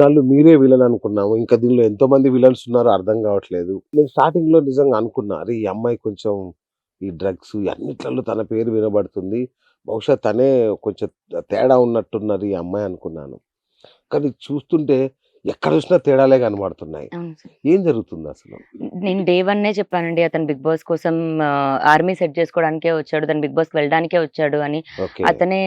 ఇన్నాళ్ళు మీరే విలన్ అనుకున్నాము. ఇంకా దీనిలో ఎంతో మంది విలన్స్ ఉన్నారో అర్థం కావట్లేదు. నేను స్టార్టింగ్లో నిజంగా అనుకున్నా అరే ఈ అమ్మాయి కొంచెం ఈ డ్రగ్స్ అన్నిట్లలో తన పేరు వినబడుతుంది. బహుశా తనే కొంచెం తేడా ఉన్నట్టున్నారు ఈ అమ్మాయి అనుకున్నాను. కానీ చూస్తుంటే ఎక్కడ చూసినా తేడాలే కనబడుతున్నాయి. ఏం జరుగుతుంది అసలు? నేను డే వన్ నే చెప్పానండి అతను బిగ్ బాస్ కోసం ఆర్మీ సెట్ చేసుకోవడానికే వచ్చాడు తను బిగ్ బాస్ వెళ్ళడానికే వచ్చాడు అని. అతనే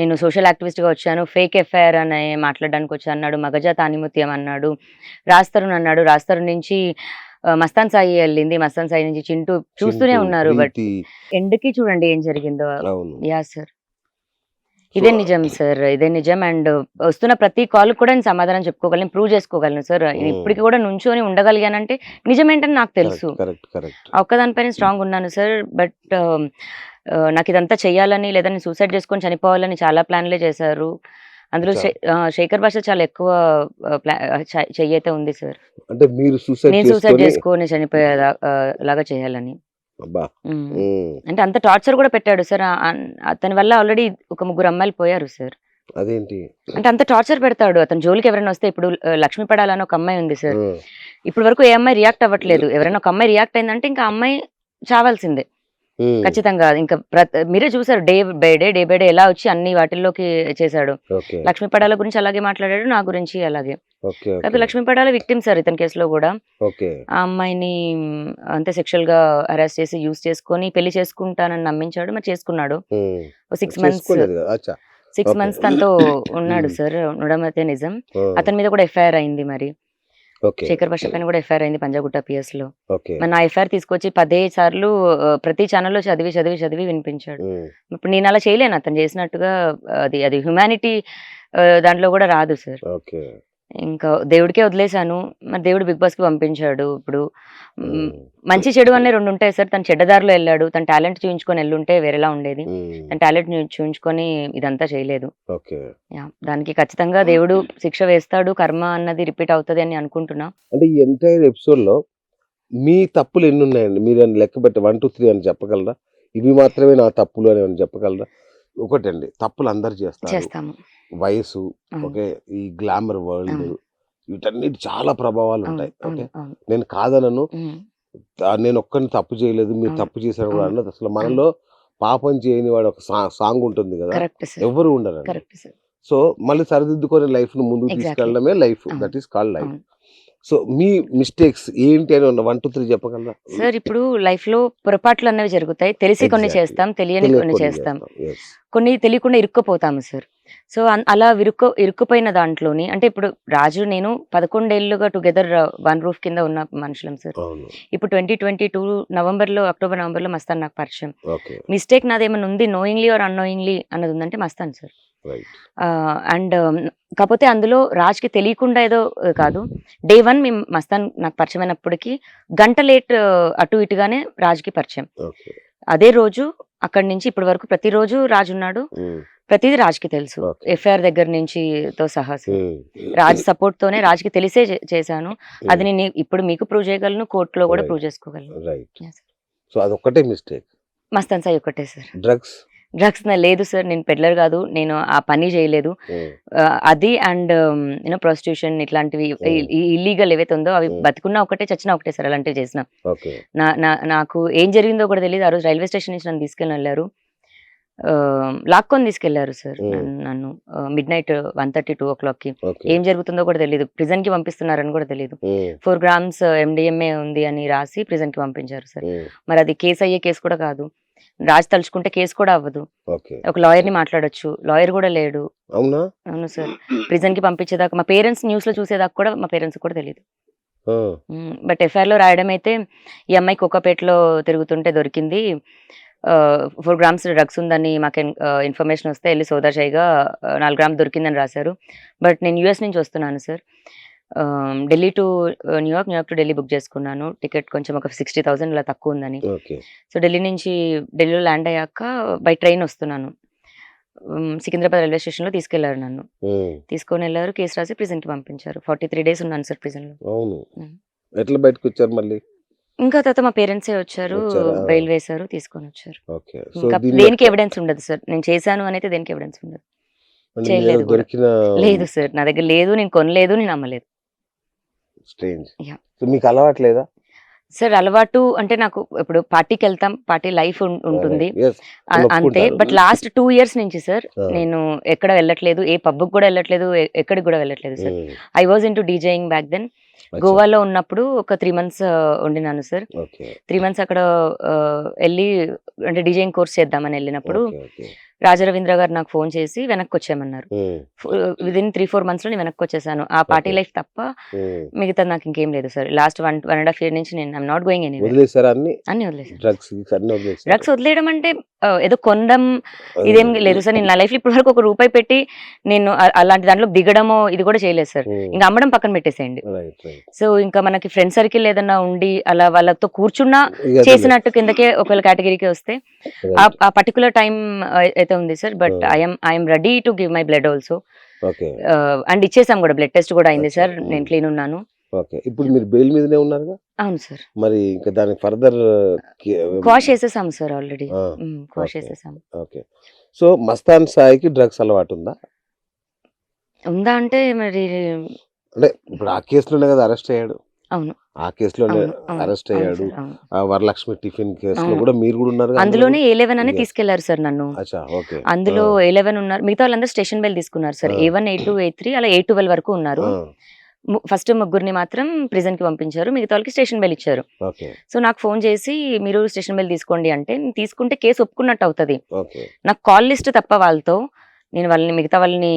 నేను సోషల్ యాక్టివిస్ట్గా వచ్చాను ఫేక్ ఎఫ్ఐఆర్ అని మాట్లాడడానికి వచ్చాను అన్నాడు మగజా తానిముత్యం అన్నాడు రాస్తరుణ్ అన్నాడు. రాస్తరుణ్ నుంచి మస్తాన్ సాయి వెళ్ళింది మస్తాన్ సాయి నుంచి చింటూ చూస్తూనే ఉన్నారు బట్ ఎండ్కి చూడండి ఏం జరిగిందో. Yeah sir. ఇదే నిజం సార్. ఇదే నిజం. అండ్ వస్తున్న ప్రతి కాల్ కూడా నేను సమాధానం చెప్పుకోగలను ప్రూవ్ చేసుకోగలను సార్. ఇప్పటికి కూడా నుంచొని ఉండగలిగానంటే నిజమేంటని నాకు తెలుసు. ఒక్కదానిపైన స్ట్రాంగ్ ఉన్నాను సార్. బట్ నాకు ఇదంతా చెయ్యాలని లేదా నేను సూసైడ్ చేసుకొని చనిపోవాలని చాలా ప్లాన్లే చేశారు. అందులో శేఖర్ భాష చాలా ఎక్కువ చెయ్యి అయితే ఉంది సార్. అంటే మీరు సూసైడ్ నేను సూసైడ్ చేసుకొని చేసుకొని చనిపోయేలా ఆ, లాగా చేయాలని. అబ్బా! అంటే అంత టార్చర్ కూడా పెట్టాడు సార్. అతని వల్ల ఆల్రెడీ ఒక ముగ్గురు అమ్మాయిలు పోయారు సార్. అదేంటి? అంటే అంత టార్చర్ పెడతాడు. అతని జోలికి ఎవరైనా వస్తే ఇప్పుడు లక్ష్మీ పడాలని ఒక అమ్మాయి ఉంది సార్. ఇప్పటి వరకు ఏ అమ్మాయి రియాక్ట్ అవ్వట్లేదు. ఎవరైనా ఒక అమ్మాయి రియాక్ట్ అయిందంటే ఇంకా అమ్మాయి చావాల్సిందే. ఖచ్చితంగా. ఇంకా మీరే చూసారు day by day day by day ఎలా వచ్చి అన్ని వాటిల్లోకి చేశాడు. లక్ష్మీ పడాల గురించి అలాగే మాట్లాడాడు నా గురించి అలాగే. కాకపోతే లక్ష్మీ పడాల విక్టిమ్ సార్ ఇతని కేసులో కూడా. ఆ అమ్మాయిని అంతే సెక్షువల్గా అరెస్ట్ చేసి యూస్ చేసుకొని పెళ్ళి చేసుకుంటానని నమ్మించాడు మరి చేసుకున్నాడు. Six months six. మంత్స్ తనతో ఉన్నాడు. సార్ ఉండడం అయితే నిజం. అతని మీద కూడా ఎఫ్ఐఆర్ అయింది మరి. శేఖర్ భాష పైన కూడా ఎఫ్ఐఆర్ అయింది పంజాగుట్ట పిఎస్లో మరి నా ఎఫ్ఐఆర్ తీసుకొచ్చి పదే సార్లు ప్రతి ఛానల్లో చదివి చదివి చదివి వినిపించాడు. ఇప్పుడు నేను అలా చేయలేను. అతను చేసినట్టుగా అది అది హ్యుమానిటీ దాంట్లో కూడా రాదు సార్. ఇంకా దేవుడికే వదిలేశాను. మరి దేవుడు బిగ్ బాస్కి పంపించాడు ఇప్పుడు. మ్, మంచి చెడు అనే రెండు ఉంటాయి సార్. తను చెడ్డదారిలో వెళ్ళాడు. తన టాలెంట్ చూపించుకొని వెళ్ళుంటే వేరేలా ఉండేది. తన టాలెంట్ చూపించుకొని ఇదంతా చేయలేదు. ఓకే. యా, దానికి ఖచ్చితంగా దేవుడు శిక్ష వేస్తాడు. కర్మ అన్నది రిపీట్ అవుతుంది అని అనుకుంటున్నా. అంటే ఈ ఎంటైర్ ఎపిసోడ్లో మీ తప్పులు ఎన్ని ఉన్నాయండి? మీరు ఏమైనా లెక్క పెట్టి వన్ టూ త్రీ అని చెప్పగలరా? ఇవి మాత్రమే నా తప్పులు అని ఏమైనా చెప్పగలరా? ఒకటండి తప్పులు అందరు చేస్తారు. చేస్తాము. వయసు ఓకే ఈ గ్లామర్ వరల్డ్. వీటన్నిటి చాలా ప్రభావాలు ఉంటాయి ఓకే. నేను కాదనను నేను ఒక్కరిని తప్పు చేయలేదు మీరు. తప్పు చేశారు కూడా. అన్నది అసలు మనలో పాపం చేయని వాడు ఒక సాంగ్ ఉంటుంది కదా ఎవరు ఉండరు సో మళ్ళీ సరిదిద్దుకొని లైఫ్ను ముందుకు. తీసుకెళ్ళడమే life. That is called life. So me mistakes ఏంటి అని ఉన్న వన్ టూ త్రీ చెప్పగలరా సార్ ఇప్పుడు లైఫ్లో పొరపాట్లు అన్నవి జరుగుతాయి తెలిసి కొన్ని. చేస్తాం తెలియని కొన్ని చేస్తాం. కొన్ని తెలియకుండా ఇరుక్కుపోతాము సార్ సో అలా విరుక్కు ఇరుక్కుపోయిన దాంట్లోని అంటే ఇప్పుడు రాజు నేను పదకొండేళ్ళుగా టుగెదర్ వన్ రూఫ్ కింద ఉన్న మనుషులం సార్. ఇప్పుడు ట్వంటీ ట్వంటీ టూ నవంబర్లో అక్టోబర్ నవంబర్లో మస్తాన్ నాకు పరిచయం. మిస్టేక్ నాదేమైనా ఉంది? నోయింగ్లీ ఆర్ అన్నోయింగ్లీ అన్నది ఉందంటే మస్తాన్ సార్. అండ్ కాకపోతే అందులో రాజ్కి తెలియకుండా ఏదో కాదు. డే వన్ మేము మస్తాన్ నాకు పరిచయం అయినప్పటికీ గంట లేట్ అటు ఇటుగానే రాజ్కి పరిచయం. అదే రోజు అక్కడి నుంచి ఇప్పటి వరకు ప్రతిరోజు రాజు ఉన్నాడు ప్రతిదీ రాజ్కి తెలుసు. ఎఫ్ఐఆర్ దగ్గర నుంచి తో సహా రాజ్ సపోర్ట్ తోనే రాజ్కి తెలిసే చేశాను. అది నేను ఇప్పుడు మీకు ప్రూవ్ చేయగలను కోర్టులో కూడా. ప్రూవ్ చేసుకోగలను. రైట్. సో అదొక్కటే మిస్టేక్ మస్తాన్ సాయి ఒకటే సార్ డ్రగ్స్ డ్రగ్స్ లేదు సార్ నేను పెడ్లర్ కాదు. నేను ఆ పని చేయలేదు. అది అండ్ యూనో ప్రాస్టిట్యూషన్ ఇట్లాంటివి. ఇల్లీగల్ ఏవైతే ఉందో అవి. బతుకున్నా ఒకటే చచ్చినా ఒకటే సార్ అలాంటివి చేసిన. నాకు ఏం జరిగిందో కూడా తెలియదు. ఆ రోజు రైల్వే స్టేషన్ నుంచి నన్ను తీసుకెళ్ళి వెళ్ళారు. లాక్కొని తీసుకెళ్ళారు సార్. నన్ను- midnight one thirty two ఓ క్లాక్కి. ఏం జరుగుతుందో కూడా తెలియదు ప్రిజన్కి పంపిస్తున్నారని కూడా తెలియదు ఫోర్ గ్రామ్స్ ఎండిఎంఏ ఉంది అని రాసి ప్రిజన్కి పంపించారు సార్. మరి అది కేసు అయ్యే కేసు కూడా కాదు. రాజు తలుచుకుంటే కేసు కూడా అవ్వదు. ఒక లాయర్ని మాట్లాడొచ్చు. లాయర్ కూడా లేడు. అవునా? అవును సార్. ప్రిజన్కి పంపించేదాకా మా పేరెంట్స్ న్యూస్లో చూసేదాకా కూడా మా పేరెంట్స్ కూడా తెలియదు బట్ ఎఫ్ఐఆర్లో రాయడం అయితే ఈ అమ్మాయి కుక్కపేటలో తిరుగుతుంటే దొరికింది. ఫోర్ గ్రామ్స్ డ్రగ్స్ ఉందని మాకు ఇన్ఫర్మేషన్ వస్తే వెళ్ళి సోదా చేయగా ఆ, నాలుగు గ్రామ్ దొరికిందని రాశారు. బట్ నేను యూఎస్ నుంచి వస్తున్నాను sir. Delhi to New York New York to Delhi book చేసుకున్నాను. టికెట్ కొంచెం ఒక సిక్స్టీ థౌసండ్ ఇలా తక్కువ ఉందని. సో ఢిల్లీ నుంచి ఢిల్లీలో ల్యాండ్ అయ్యాక బై ట్రైన్ వస్తున్నాను. సికింద్రాబాద్ రైల్వే స్టేషన్లో తీసుకెళ్ళారు నన్ను. తీసుకొని వెళ్ళారు కేసు రాసి prison కి పంపించారు. ఫార్టీ త్రీ డేస్ ఉన్నాను సార్ prison లో. ఎట్లా బయటకు వచ్చారు మళ్ళీ? ఇంకా తర్వాత మా పేరెంట్సే వచ్చారు వచ్చారా? బెయిల్ వేశారు తీసుకొని వచ్చారు. ఓకే. సో ఇంకా దేనికి ఎవిడెన్స్ ఉండదు సార్. నేను చేశాను అని అయితే దేనికి ఎవిడెన్స్ ఉండదు. అంటే మీ చేయలేదు కూడా. దొరికిన లేదు సార్. నా దగ్గర లేదు నేను కొనలేదు నేను అమ్మలేదు స్ట్రేంజ్ Yeah. సో మీకు అలవాట్లేదా సార్ అలవాటు అంటే నాకు ఇప్పుడు పార్టీకి వెళ్తాం పార్టీ లైఫ్ ఉంటుంది అంతే. బట్ లాస్ట్ టూ ఇయర్స్ నుంచి సార్. నేను ఎక్కడ వెళ్ళట్లేదు ఏ పబ్ కూడా వెళ్ళట్లేదు ఎక్కడికి కూడా వెళ్ళట్లేదు sir. I was into DJing back then. గోవాలో ఉన్నప్పుడు ఒక త్రీ మంత్స్ ఉండినాను సార్ త్రీ మంత్స్ అక్కడ వెళ్ళి అంటే డీజేయింగ్ కోర్స్ చేద్దామని వెళ్ళినప్పుడు. రాజరవీంద్ర గారు నాకు ఫోన్ చేసి వెనక్కి వచ్చేయమన్నారు ఉమ్, విద్ ఇన్ త్రీ ఫోర్ మంత్స్లో నేను వెనక్కి వచ్చేసాను ఆ పార్టీ. లైఫ్ తప్ప. మిగతా నాకు ఇంకేం లేదు sir. Last one one and half year నుంచి నేను నాట్ గోయింగ్ ఎనీ వదిలేసారా అన్ని? వదిలేసాను డ్రగ్స్ వదిలేయడం అంటే ఏదో కొనడం ఇదేం లేదు సార్. నేను నా లైఫ్ ఇప్పటి వరకు ఒక రూపాయి పెట్టి నేను అలాంటి దాంట్లో దిగడమో ఇది కూడా చేయలేదు సార్. ఇంకా అమ్మడం పక్కన పెట్టేసేయండి. సో ఇంకా మనకి ఫ్రెండ్ సర్కిల్ ఏదన్నా ఉండి అలా వాళ్ళతో కూర్చున్నా చేసినట్టు కిందకే ఒకవేళ కేటగిరీకి వస్తే ఆ పర్టికులర్ టైం అయితే ఉంది sir but. I'm I'm ready to give my blood also okay and ఇచ్చేసాం కూడా బ్లడ్ టెస్ట్ కూడా అయింది. Sir Hmm. నేను క్లీన్ ఉన్నాను. ఓకే ఇప్పుడు మీరు బెయిల్ మీదనే ఉన్నారుగా? అవును సార్. మరి ఇంకా దానికి ఫర్దర్ క్వాష్ చేసేసాం సార్ ఆల్రెడీ క్వాష్. చేసేసాం ఓకే సో మస్తాన్ సాయికి డ్రగ్స్ అలవాటు ఉందా? ఉందా అంటే మరి అంటే ఇప్పుడు ఆ కేసులోనే కదా అరెస్ట్ అయ్యాడు. ఆ అవును, అరెస్ట్ అయ్యాడు. వరలక్ష్మి టిఫిన్ కేసులో. కూడా మీరు కూడా ఉన్నారు అందులోనే ఏ లెవెన్ అని. తీసుకెళ్ళారు సార్ నన్ను. అందులో ఏ లెవెన్ ఉన్నారు. మిగతా వాళ్ళందరూ స్టేషన్ బెల్ తీసుకున్నారు sir. A one A two A three అలా ఏ ట్వెల్వ్ వరకు ఉన్నారు. ఫస్ట్ ముగ్గురిని మాత్రం ప్రిజన్కి పంపించారు. మిగతా వాళ్ళకి స్టేషన్ బెల్ ఇచ్చారు. సో నాకు ఫోన్ చేసి మీరు స్టేషన్ బెల్ తీసుకోండి అంటే తీసుకుంటే కేసు ఒప్పుకున్నట్టు అవుతుంది. నాకు కాల్ లిస్ట్ తప్ప వాళ్ళతో నేను వాళ్ళని మిగతా వాళ్ళని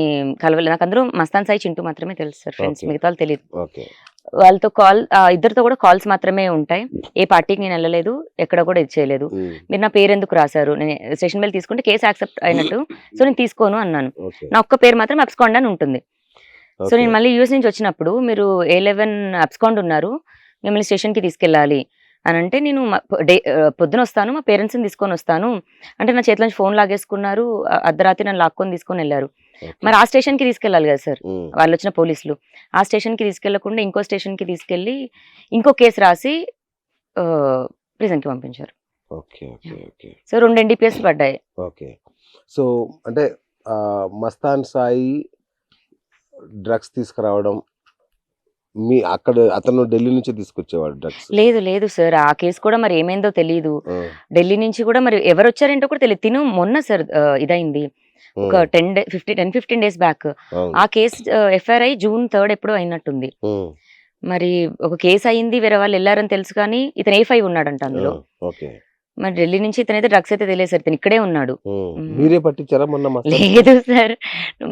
కలవలేదు నాకు అందరూ మస్తాన్ సాయి చింటూ మాత్రమే తెలుసు సార్ ఫ్రెండ్స్. మిగతా వాళ్ళు తెలియదు వాళ్ళతో కాల్ ఇద్దరితో కూడా కాల్స్ మాత్రమే ఉంటాయి. ఏ పార్టీకి నేను వెళ్ళలేదు ఎక్కడ కూడా ఇది చేయలేదు. మీరు నా పేరు ఎందుకు రాశారు? నేను స్టేషన్ బెల్ తీసుకుంటే కేసు యాక్సెప్ట్ అయినట్టు. సో నేను తీసుకోను అన్నాను. నా ఒక్క పేరు మాత్రం అబ్స్కాండ్ అని ఉంటుంది. సో నేను మళ్ళీ యూఎస్ నుంచి వచ్చినప్పుడు మీరు ఏ లెవెన్ అబ్స్కాండ్ ఉన్నారు మిమ్మల్ని స్టేషన్కి తీసుకెళ్ళాలి అని అంటే నేను డే పొద్దున వస్తాను మా పేరెంట్స్ని తీసుకొని వస్తాను. అంటే నా చేతిలో నుంచి ఫోన్ లాగేసుకున్నారు అర్ధరాత్రి నన్ను లాక్కొని తీసుకొని వెళ్ళారు. మరి ఆ స్టేషన్కి తీసుకెళ్ళాలి కదా సార్. వాళ్ళు వచ్చిన పోలీసులు. ఆ స్టేషన్కి తీసుకెళ్ళకుండా ఇంకో స్టేషన్కి తీసుకెళ్ళి ఇంకో కేసు రాసి ప్రిజన్కి పంపించారు. Okay okay okay. సో రెండు ఎన్డీపీఎస్ పడ్డాయి. ఓకే. సో అంటే మస్తాన్ సాయి డ్రగ్స్ తీసుకురావడం మీ అక్కడ అతను ఢిల్లీ నుంచి తీసుకొచ్చేవాడు డ్రగ్స్? లేదు లేదు సార్. ఆ కేసు కూడా మరి ఏమైందో తెలియదు ఢిల్లీ నుంచి కూడా మరి ఎవరు వచ్చారేంటో కూడా తెలియదు తిను మొన్న సార్ ఇదైంది. ఒక ten day fifty ten fifteen days back ఆ కేసు ఎఫ్ఐఆర్ అయి జూన్ థర్డ్ ఎప్పుడో అయినట్టుంది. మరి ఒక కేసు అయింది వేరే వాళ్ళు వెళ్ళారని తెలుసు కానీ ఇతను ఏ ఫైవ్ ఉన్నాడంట అందులో. మరి ఢిల్లీ నుంచి ఇతనైతే డ్రగ్స్ అయితే తెలియదు సార్ ఇతను ఇక్కడే ఉన్నాడు. మీరే పట్టించారా మొన్న మస్తాన్ లేదు సార్.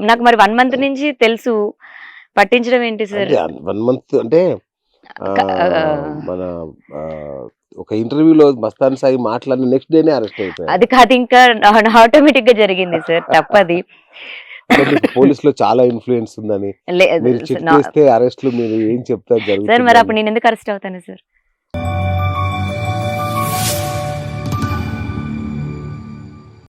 నాకు మరి వన్ మంత్ నుంచి తెలుసు. పట్టించడం ఏంటి సార్? వన్ మంత్ అంటే మన ఒక ఇంటర్వ్యూలో మస్తాన్ సాయి మాట్లాడిన నెక్స్ట్ డేనే అరెస్ట్ అయిపోయారు. అది కాదు ఇంకా ఆటోమేటిక్గా జరిగింది సార్ తప్పది. పోలీస్లో చాలా ఇన్ఫ్లుయెన్స్ ఉందని. లే- మీరు చెక్ నా- చేస్తే అరెస్ట్లు మీరు ఏం చెప్తారు సార్ మరి అప్పుడు నేను ఎందుకు అరెస్ట్ అవుతాను సార్?